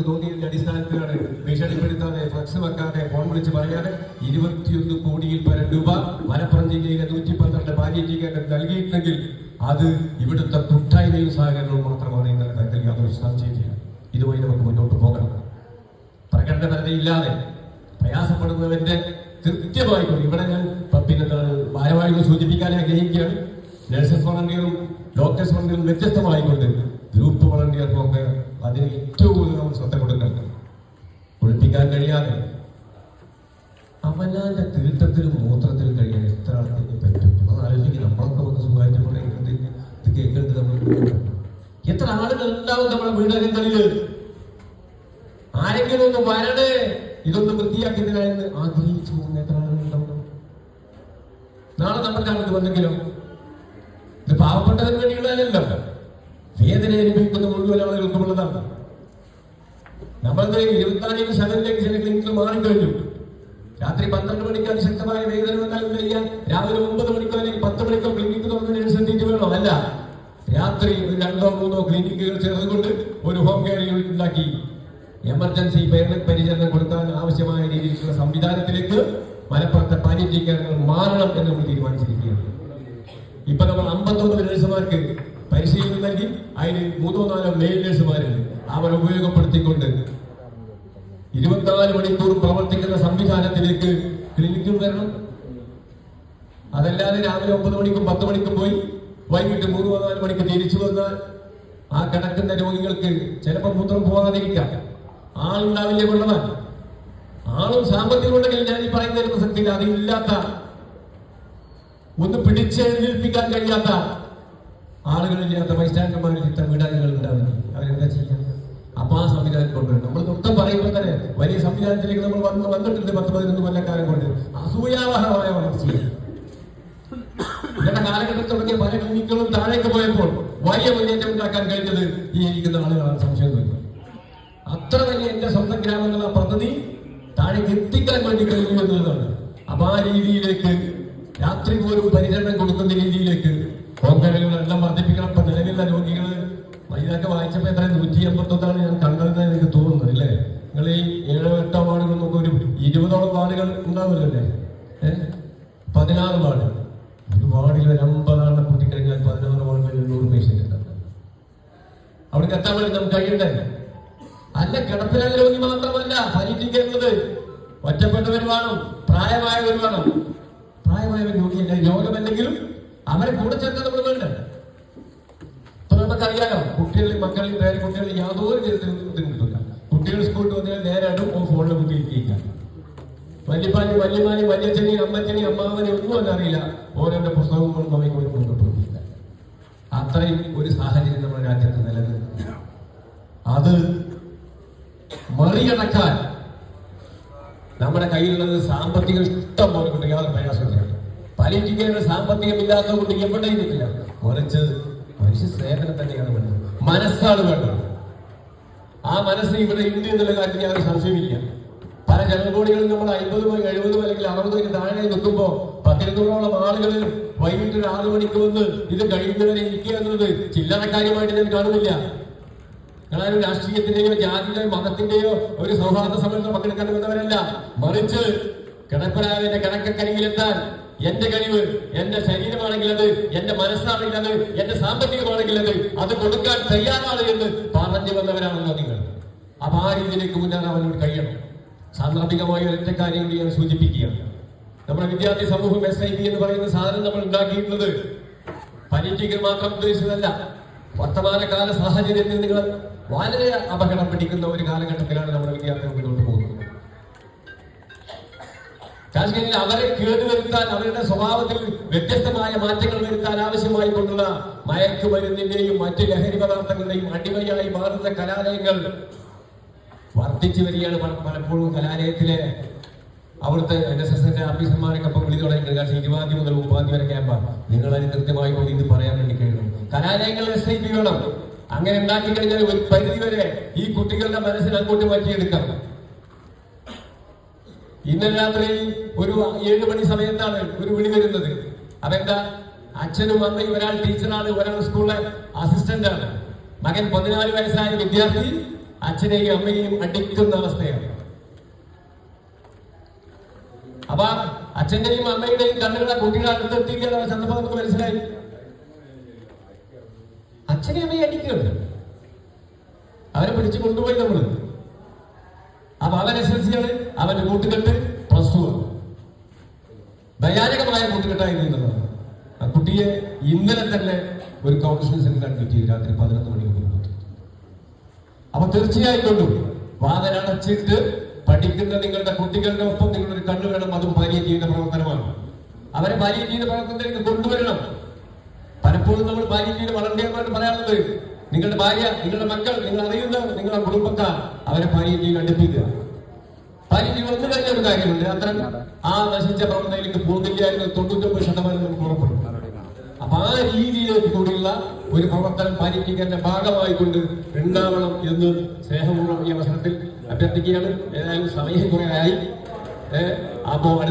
തോന്നിയതിന്റെ അടിസ്ഥാനത്തിലാണ് ഭീഷണിപ്പെടുത്താതെ ഫ്ലക്സ് വെക്കാതെ ഫോൺ വിളിച്ച് പറയാതെ ഇരുപത്തിയൊന്ന് കോടിയിൽ പരം രൂപ മലപ്പുറം ജില്ലയിലെ നൂറ്റി പന്ത്രണ്ട് പാലിയേറ്റീവ് കേന്ദ്രം നൽകിയിട്ടുണ്ടെങ്കിൽ അത് ഇവിടുത്തെ കുട്ടായ്മയും സഹകരണവും മാത്രമാണ് ഇന്നലെ തരത്തിൽ യാതൊരു സംശയിക്കുക ഇതുമായി നമുക്ക് മുന്നോട്ട് പോകണം പ്രകടനപരതയില്ലാതെ പ്രയാസപ്പെടുന്നവന്റെ കൃത്യമായിക്കൊണ്ട് ഇവിടെ ഞാൻ പിന്നെ ഭാരവാഹികൾ സൂചിപ്പിക്കാൻ ആഗ്രഹിക്കുകയാണ്. നഴ്സസ് വളണ്ടിയറും ഡോക്ടേഴ്സ് വളണ്ടിയറും വ്യത്യസ്തമായിക്കൊണ്ട് ഗ്രൂപ്പ് വളണ്ടിയർക്കൊക്കെ അതിന് ഏറ്റവും കൂടുതൽ നമ്മൾ ശ്രദ്ധ കൊടുക്കണം ഒളിപ്പിക്കാൻ കഴിയാതെ അവനാന്റെ തീർത്ഥത്തിലും മൂത്രത്തിലും കഴിയാൻ എത്ര ആൾക്കാർക്ക് പറ്റും? അത് ആലോചിക്കുക നമ്മളൊക്കെ വന്ന് സുഖമായിട്ട് ഇത് കേൾക്കുന്നത് നമ്മൾ എത്ര ആളുകൾ ഉണ്ടാവും നമ്മുടെ വീടകങ്ങളിൽ ആരെങ്കിലും ഒന്ന് വരണേ ഇതൊന്ന് വൃത്തിയാക്കുന്നതിനാ എന്ന് ആഗ്രഹിച്ചു പോകുന്ന എത്ര ആളുകളുണ്ടാവും? നാളെ നമ്മുടെ ആളുകൾ വന്നെങ്കിലും? ഇത് പാവപ്പെട്ടതിന് വേണ്ടിയുള്ളതല്ലോ വേദന അനുഭവിക്കുന്ന മുഴുവൻ ആളുകൾക്കുമുള്ളതാണ് ഉള്ളതാണ്. ഇരുപത്തിനാലിന് ഇരുപത്തിനാല് സെവനിലേക്ക് ചില ക്ലിനിക്കിൽ മാറിക്കഴിഞ്ഞു. രാത്രി പന്ത്രണ്ട് മണിക്ക് അതിശക്തമായ വേദന വന്നാലും കഴിയാൻ രാവിലെ ഒമ്പത് മണിക്കോ അല്ലെങ്കിൽ പത്ത് മണിക്കോ ക്ലിനിക്ക് തുറന്നതിനനുസരിച്ച് വേണോ? അല്ല. രാത്രി രണ്ടോ മൂന്നോ ക്ലിനിക്കുകൾ ചേർന്നുകൊണ്ട് ഒരു ഹോം കെയർ യൂണിറ്റ് ഉണ്ടാക്കി. എമർജൻസി പരി- പരിചരണം കൊടുക്കാൻ ആവശ്യമായ രീതിയിലുള്ള സംവിധാനത്തിലേക്ക് മലപ്പുറത്തെ പാലിയേറ്റീവ് കെയറുകൾ മാറണം എന്ന് നമ്മൾ തീരുമാനിച്ചിരിക്കുകയാണ്. ഇപ്പൊ നമ്മൾ അമ്പത്തൊമ്പത് നഴ്സുമാർക്ക് പരിശീലനം നൽകി അതിന് മൂന്നോ നാലോ മെയിൽ നഴ്സുമാരുണ്ട് അവരെ ഉപയോഗപ്പെടുത്തിക്കൊണ്ട് ഇരുപത്തിനാല് മണിക്കൂർ പ്രവർത്തിക്കുന്ന സംവിധാനത്തിലേക്ക് ക്ലിനിക്കും വരണം. അതല്ലാതെ രാവിലെ ഒമ്പത് മണിക്കും പത്ത് മണിക്കും പോയി വൈകിട്ട് മൂന്ന് നാല് മണിക്ക് തിരിച്ചു വന്നാൽ ആ കിടക്കുന്ന രോഗികൾക്ക് ചിലപ്പോൾ മൂത്രം പോകാതിരിക്കാം ആളുണ്ടാവില്ലേ കൊള്ളവാൻ ആളും സാമ്പത്തികം ഉണ്ടെങ്കിൽ ഞാൻ ഈ പറയുന്ന പ്രസക്തിയിൽ അതില്ലാത്ത ഒന്ന് പിടിച്ചെഴുന്നേൽപ്പിക്കാൻ കഴിയാത്ത ആളുകളില്ലാത്ത ബൈസ്റ്റാൻഡർമാരില്ലാത്ത വീടാളുകൾ ഉണ്ടാവില്ല അവരെന്താ ചെയ്യുക? അപ്പൊ ആ സംവിധാനം കൊണ്ടുവരും നമ്മൾ മൊത്തം പറയുമ്പോൾ തന്നെ വലിയ സംവിധാനത്തിലേക്ക് നമ്മൾ വന്ന് വന്നിട്ടുണ്ട് പത്ത് പതിനൊന്ന് കൊല്ലക്കാലം കൊണ്ട്. അസൂയാവഹമായ വളർച്ചയാണ് ഇന്നത്തെ കാലഘട്ടത്തിൽ തുടങ്ങിയ പല ക്ലിനിക്കുകളും താഴേക്ക് പോയപ്പോൾ വലിയ മുന്നേറ്റം ഉണ്ടാക്കാൻ കഴിഞ്ഞത് ഈ ഇരിക്കുന്ന ആളുകളാണ്. സംശയം അത്ര വലിയ എന്റെ സ്വന്തം ഗ്രാമങ്ങളുടെ പദ്ധതി താഴേക്ക് എത്തിക്കാൻ വേണ്ടി കഴിഞ്ഞു എന്നുള്ളതാണ്. അപ്പൊ ആ രീതിയിലേക്ക് രാത്രി പോലും പരിചരണം കൊടുക്കുന്ന രീതിയിലേക്ക് വായിച്ചപ്പോ എത്ര നൂറ്റി എൺപത്തൊന്നാണ് ഞാൻ കണ്ടതെന്ന് എനിക്ക് തോന്നുന്നത് അല്ലേ? നിങ്ങൾ ഈ ഏഴോ എട്ടോ വാർഡുകൾ നമുക്ക് ഒരു ഇരുപതോളം വാർഡുകൾ ഉണ്ടാവില്ലല്ലേ ഏഹ് പതിനാറ് വാർഡ്. ഒരു വാർഡിൽ ഒരു അമ്പതാളെ കൂട്ടിക്കഴിഞ്ഞാൽ പതിനാറ് വാർഡിൽ എഴുന്നൂറ് പേഷ്യന്റ് ഉണ്ടാവും അവിടേക്ക് എത്താൻ വേണ്ടി നമുക്ക് കഴിയണ്ടേ അല്ല കിടപ്പിലായ രോഗി മാത്രമല്ല പരിചരിക്കുന്നത് ഒറ്റപ്പെട്ടവർ വേണം പ്രായമായവർ വേണം. പ്രായമായവർ രോഗിയല്ല രോഗമല്ലെങ്കിലും അവരെ കൂടെ ചേർക്കാൻ നമ്മൾ വേണ്ട? നമുക്കറിയാലോ കുട്ടികളിൽ മക്കളിൽ പേര് കുട്ടികളിൽ യാതൊരു തരത്തിലും ബുദ്ധിമുട്ടില്ല. കുട്ടികൾ സ്കൂളിൽ വന്നാൽ നേരെ അടും ഫോണിൽ കുത്തിയിരിക്കുക വല്യപ്പാനി വല്യമാനി വല്യച്ഛനെയും അമ്മച്ചനി അമ്മാവനെയും ഒന്നും തന്നെ അറിയില്ല. പുസ്തകവും പുസ്തകങ്ങളും അവയും മുന്നോട്ട് പോയില്ല അത്രയും ഒരു സാഹചര്യം നമ്മുടെ രാജ്യത്ത് നിലനിൽക്കുന്നു. അത് മറികടക്കാൻ നമ്മുടെ കയ്യിലുള്ളത് സാമ്പത്തികം ഇഷ്ടം പോലെ യാതൊരു പ്രയാസമില്ല പലിറ്റിക്കേണ്ട സാമ്പത്തികം ഇല്ലാത്തത് കൊണ്ട് എവിടെയും നിൽക്കില്ല മറിച്ച് മനുഷ്യ സേവനം തന്നെയാണ് വേണ്ടത് മനസ്സാണ് വേണ്ടത്. ആ മനസ്സ് ഇവിടെ ഇന്ത്യ എന്നുള്ള കാര്യത്തിൽ യാതൊരു സംശയമില്ല പല ജനകോടികളും നമ്മൾ അമ്പതും എഴുപതും അല്ലെങ്കിൽ അറുപതും താഴെ നിൽക്കുമ്പോൾ പത്തിരുന്നൂറോളം ആളുകൾ വൈകിട്ട് ഒരു ആറു മണിക്ക് വന്ന് ഇത് കഴിയുന്നവരെ ഇരിക്കുക എന്നത് ചില്ലറ കാര്യമായിട്ട് ഞാൻ കാണുന്നില്ല. ഞങ്ങളൊരു രാഷ്ട്രീയത്തിന്റെയോ ജാതിയുടെയോ മതത്തിന്റെയോ ഒരു സൗഹാർദ്ദ സമ്മേളനം പങ്കെടുക്കാൻ വന്നവരല്ല മറിച്ച് കിടപ്പരാവിന്റെ കിടക്കക്കരിയിലെത്താൻ എന്റെ കഴിവ് എന്റെ ശരീരമാണെങ്കിൽ അത് എന്റെ മനസ്സാണെങ്കിൽ അത് എന്റെ സാമ്പത്തികമാണെങ്കിൽ അത് അത് കൊടുക്കാൻ തയ്യാറാണ് എന്ന് പറഞ്ഞു വന്നവരാണല്ലോ നിങ്ങൾ. അപ്പൊ ആ രീതിയിലേക്ക് മുന്നേറാൻ കഴിയണം. സാന്ദർഭികമായ ഒരൊറ്റ കാര്യം കൂടി ഞാൻ സൂചിപ്പിക്കുകയാണ്. നമ്മുടെ വിദ്യാർത്ഥി സമൂഹം എസ് ഐ ബി എന്ന് പറയുന്ന സാധനം നമ്മൾ ഉണ്ടാക്കിയിട്ടുള്ളത് പരീക്ഷയ്ക്ക് മാത്രം ഉദ്ദേശിച്ചതല്ല. വർത്തമാനകാല സാഹചര്യത്തിൽ നിങ്ങൾ വളരെ അപകടം പിടിക്കുന്ന ഒരു കാലഘട്ടത്തിലാണ് നമ്മുടെ വിദ്യാർത്ഥികൾ മുന്നോട്ട് പോകുന്നത്. കാശ്മീരിൽ അവരെ കേടുവരുത്താൻ അവരുടെ സ്വഭാവത്തിൽ വ്യത്യസ്തമായ മാറ്റങ്ങൾ വരുത്താൻ ആവശ്യമായി കൊണ്ടുള്ള മയക്കുമരുന്നിന്റെയും മറ്റ് ലഹരി പദാർത്ഥങ്ങളുടെയും അടിമയായി മാറുന്ന കലാലയങ്ങൾ വർദ്ധിച്ചു വരികയാണ് പലപ്പോഴും കലാലയത്തിലെ അവിടുത്തെ എൻ എസ് എസിന്റെ ഓഫീസർമാരൊക്കെ ഇപ്പം വിളി തുടങ്ങിയിട്ടുണ്ട് കാരണം ഇരുപാതി മുതൽ മുപ്പാതി വരെ ക്യാമ്പാണ് നിങ്ങൾ അതിന് കൃത്യമായി പോയി ഇത് പറയാൻ വേണ്ടി കഴിയണം കലാലയങ്ങൾ എസ് ഐ പി വേണം അങ്ങനെ ഉണ്ടാക്കി കഴിഞ്ഞാൽ ഒരു പരിധി വരെ ഈ കുട്ടികളുടെ മനസ്സിൽ അങ്ങോട്ട് മാറ്റിയെടുക്കാം. ഇന്നലെ രാത്രി ഒരു ഏഴ് മണി സമയത്താണ് ഒരു വിളി വരുന്നത്. അതെന്താ? അച്ഛനും അമ്മയും ഒരാൾ ടീച്ചറാണ് ഒരാൾ സ്കൂളിലെ അസിസ്റ്റന്റ് ആണ് മകൻ പതിനാല് വയസ്സായ വിദ്യാർത്ഥി അച്ഛനെയും അമ്മയെയും അടിക്കുന്ന അവസ്ഥയാണ്. അപ്പൊ അച്ഛന്റെയും അമ്മയുടെയും കണ്ണുകളെ കുട്ടികളെ അടുത്തെത്തിക്കാൻ ചെന്നപ്പോ നമുക്ക് മനസ്സിലായി. അച്ഛനെ അമ്മയെ അടിക്കുകയാണ് അവരെ പിടിച്ചു കൊണ്ടുപോയി നമ്മൾ. അപ്പൊ ആണ് അവന്റെ കൂട്ടുകെട്ട് പ്ലസ് ടു ഭയാനകമായ കൂട്ടുകെട്ടായിരുന്നു എന്നുള്ളതാണ് ആ കുട്ടിയെ ഇന്നലെ തന്നെ ഒരു കൗൺസിലിംഗ് സെന്ററിലാണ് കിട്ടിയത് രാത്രി പതിനൊന്ന് മണിക്ക് മുൻപ് അപ്പൊ തീർച്ചയായിട്ടും വാതനടച്ചിട്ട് പഠിക്കുന്ന നിങ്ങളുടെ കുട്ടികളുടെ ഒപ്പം നിങ്ങളൊരു കണ്ണു വേണം അതും പാലിയേറ്റീവിന്റെ പ്രവർത്തനമാണ്. അവരെ പാലിയേറ്റീവിന്റെ പ്രവർത്തനത്തിലേക്ക് കൊണ്ടുവരണം. പലപ്പോഴും നമ്മൾ പാലിയേറ്റീവിന്റെ വളണ്ടിയർമാരോട് പറയാനുള്ളത് നിങ്ങളുടെ ഭാര്യ നിങ്ങളുടെ മക്കൾ നിങ്ങൾ അറിയുന്ന നിങ്ങളുടെ കുടുംബക്കാർ അവരെ പാലിയേറ്റീവിൽ അടുപ്പിക്കുക പാലിയേറ്റീവ് വന്നു കഴിഞ്ഞ ഒരു കാര്യമുണ്ട്. അത്ര ആ നശിച്ച പ്രവർത്തനയിലേക്ക് പോകുന്നില്ല തൊണ്ണൂറ്റൊമ്പത് ശതമാനം നമുക്ക് ഉറപ്പുണ്ട് അപ്പൊ ആ രീതിയിലേക്ക് കൂടിയുള്ള ഒരു പ്രവർത്തനം പാലിറ്റിക്കന്റെ ഭാഗമായിക്കൊണ്ട് ഉണ്ടാവണം എന്ന് സ്നേഹപൂർവം ഈ അവസരത്തിൽ അഭ്യർത്ഥിക്കുകയാണ്. ഏതായാലും സമയം കുറേ ആയി. അപ്പോ